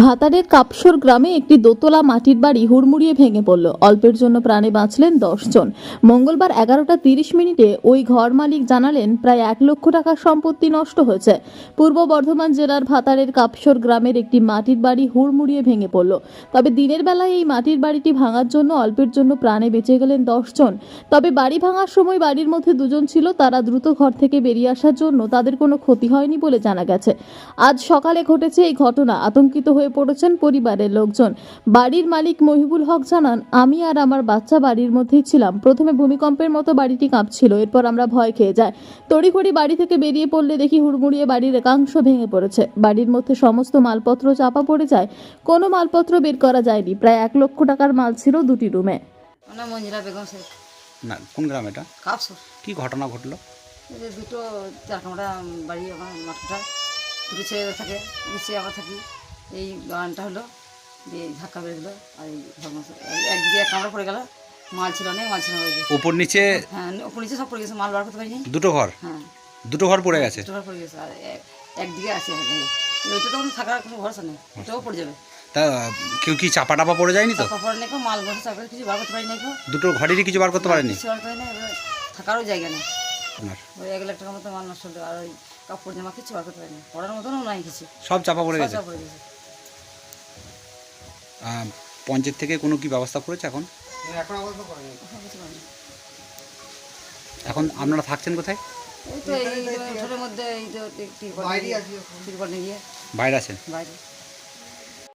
ভাতারের কাপসর গ্রামে একটি দোতলা মাটির বাড়ি হুড়মুড়িয়ে ভেঙে পড়ল। অল্পের জন্য প্রাণে বাঁচলেন দশজন মঙ্গলবার এগারোটা তিরিশ মিনিটে ওই ঘর মালিক জানালেন, প্রায় এক লক্ষ টাকার সম্পত্তি নষ্ট হয়েছে। পূর্ব বর্ধমান জেলার ভাতারের কাপসর গ্রামের একটি মাটির বাড়ি হুড়মুড়িয়ে ভেঙে পড়ল। তবে দিনের বেলায় এই মাটির বাড়িটি ভাঙার জন্য অল্পের জন্য প্রাণে বেঁচে গেলেন দশজন তবে বাড়ি ভাঙার সময় বাড়ির মধ্যে দুজন ছিল, তারা দ্রুত ঘর থেকে বেরিয়ে আসার জন্য তাদের কোনো ক্ষতি হয়নি বলে জানা গেছে। আজ সকালে ঘটেছে এই ঘটনা, আতঙ্কিত হয়ে পড়েছেন পরিবারের লোকজন। বাড়ির মালিক মহিবুল হক জানান আমি আর আমার বাচ্চা বাড়ির মধ্যেই ছিলাম। প্রথমে ভূমিকম্পের মতো বাড়িটি কাঁপছিল এরপর আমরা ভয় খেয়ে যাই। তড়িঘড়ি বাড়ি থেকে বেরিয়ে পড়লে দেখি হুড়মুড়িয়ে বাড়ির একাংশ ভেঙে পড়েছে। বাড়ির মধ্যে সমস্ত মালপত্র চাপা পড়ে যায়। কোনো মালপত্র বের করা যায়নি। প্রায় এক লক্ষ টাকার মাল ছিল দুটি রুমে। মানে মঞ্জিরা বেগম শেখ। না কোন গ্রাম এটা? কাপসর। কি ঘটনা ঘটলো? এই যে দুটো চার বাড়ি আমার মাঠটা দুটো ছেলে থাকে নিচে আমরা থাকি। এই গানটা হলো দিয়ে ধাক্কা বেরোলো আর এই একদিকে এক কামড়া পড়ে গেল মাল ছিল অনেক মাল ছিল উপর নিচে হ্যাঁ ওপর নিচে সব পড়ে গেছে মাল বার করতে পারিনি। দুটো ঘর? হ্যাঁ। দুটো ঘর পড়ে গেছে? দুটো ঘর পড়ে গেছে আর এক- একদিকে আছে ওইটা তো থাকার কোনো ভরসা নেই ওটাও পড়ে যাবে। তা কেউ কি চাপা টাপা পড়ে যায়নি তো? চাপা পড়ে নেই মাল বসে চাপা কিছু বার করতে পারি নাই দুটো ঘরেরই কিছু বার করতে পারেনি? থাকারও জায়গা নেই। ওই এক লাখ টাকার মতো মাল নষ্ট হলো আর ওই কাপড় জামা কিছু বার করতে পারিনি পড়ার মতনও নাই কিছু। সব চাপা পড়ে গেছে। পঞ্চায়েত থেকে কোনো কি ব্যবস্থা করেছে এখন এখন আপনারা থাকছেন কোথায় এই তো এই ঠোঁটের মধ্যে এই তো তিরপল তিরপল নিয়ে গিয়ে বাইরে আছেন বাইরে